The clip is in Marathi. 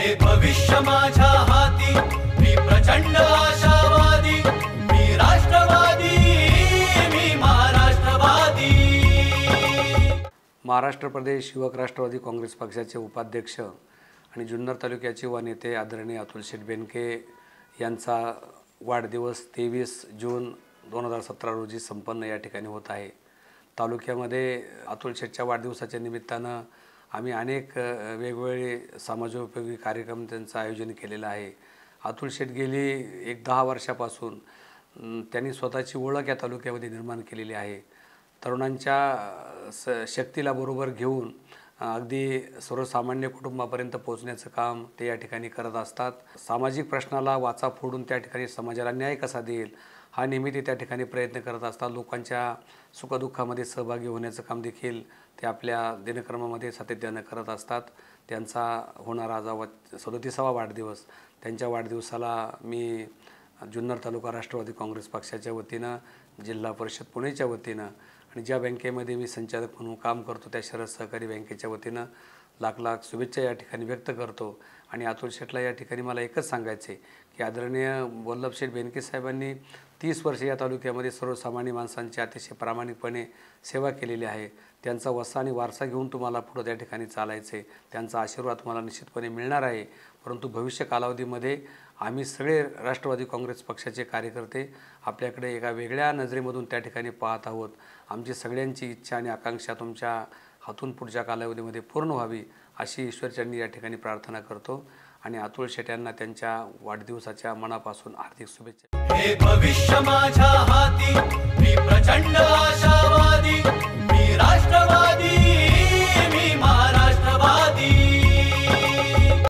हे भविष्य माझ्या हाती. मी प्रचंड आशावादी मी राष्ट्रवादी मी महाराष्ट्रवादी. महाराष्ट्र प्रदेश युवक राष्ट्रवादी काँग्रेस पक्षाचे उपाध्यक्ष आणि जुन्नर तालुक्याचे व नेते आदरणीय अतुल शेटबेनके यांचा वाढदिवस तेवीस जून दोन हजार सतरा रोजी संपन्न या ठिकाणी होत आहे. तालुक्यामध्ये अतुल शेठच्या वाढदिवसाच्या निमित्तानं आम्ही अनेक वेगवेगळे समाजोपयोगी कार्यक्रम त्यांचं आयोजन केलेलं आहे. अतुल शेठ गेली एक दहा वर्षापासून. त्यांनी स्वतःची ओळख या तालुक्यामध्ये निर्माण केलेली आहे. तरुणांच्या स शक्तीला बरोबर घेऊन अगदी सर्वसामान्य कुटुंबापर्यंत पोहोचण्याचं काम ते या ठिकाणी करत असतात. सामाजिक प्रश्नाला वाचा फोडून त्या ठिकाणी समाजाला न्याय कसा देईल हा नेहमी ते त्या ठिकाणी प्रयत्न करत असतात. लोकांच्या सुखदुःखामध्ये सहभागी होण्याचं काम देखील ते आपल्या दिनक्रमामध्ये सातत्यानं करत असतात. त्यांचा होणारा आज वा सदोतीसावा वाढदिवस त्यांच्या वाढदिवसाला मी जुन्नर तालुका राष्ट्रवादी काँग्रेस पक्षाच्या वतीनं जिल्हा परिषद पुणेच्या वतीनं आणि ज्या बँकेमध्ये मी संचालक म्हणून काम करतो त्या शरद सहकारी बँकेच्या वतीनं लाख लाख शुभेच्छा या ठिकाणी व्यक्त करतो. आणि अतुल शेठला या ठिकाणी मला एकच सांगायचे की आदरणीय वल्लभ शेठ बेनके साहेबांनी तीस वर्ष या तालुक्यामध्ये सर्वसामान्य माणसांची अतिशय प्रामाणिकपणे सेवा केलेली आहे. त्यांचा वसा आणि वारसा घेऊन तुम्हाला पुढं त्या ठिकाणी चालायचे त्यांचा आशीर्वाद तुम्हाला निश्चितपणे मिळणार आहे. परंतु भविष्य कालावधीमध्ये आम्ही सगळे राष्ट्रवादी काँग्रेस पक्षाचे कार्यकर्ते आपल्याकडे एका वेगळ्या नजरेमधून त्या ठिकाणी पाहत आहोत. आमची सगळ्यांची इच्छा आणि आकांक्षा तुमच्या हातून पुढच्या कालावधीमध्ये पूर्ण व्हावी अशी ईश्वरचरणी या ठिकाणी प्रार्थना करतो आणि अतुल शेट यांना त्यांच्या वाढदिवसाच्या मनापासून हार्दिक शुभेच्छा. हे भविष्य माझ्या हाती मी प्रचंड आशा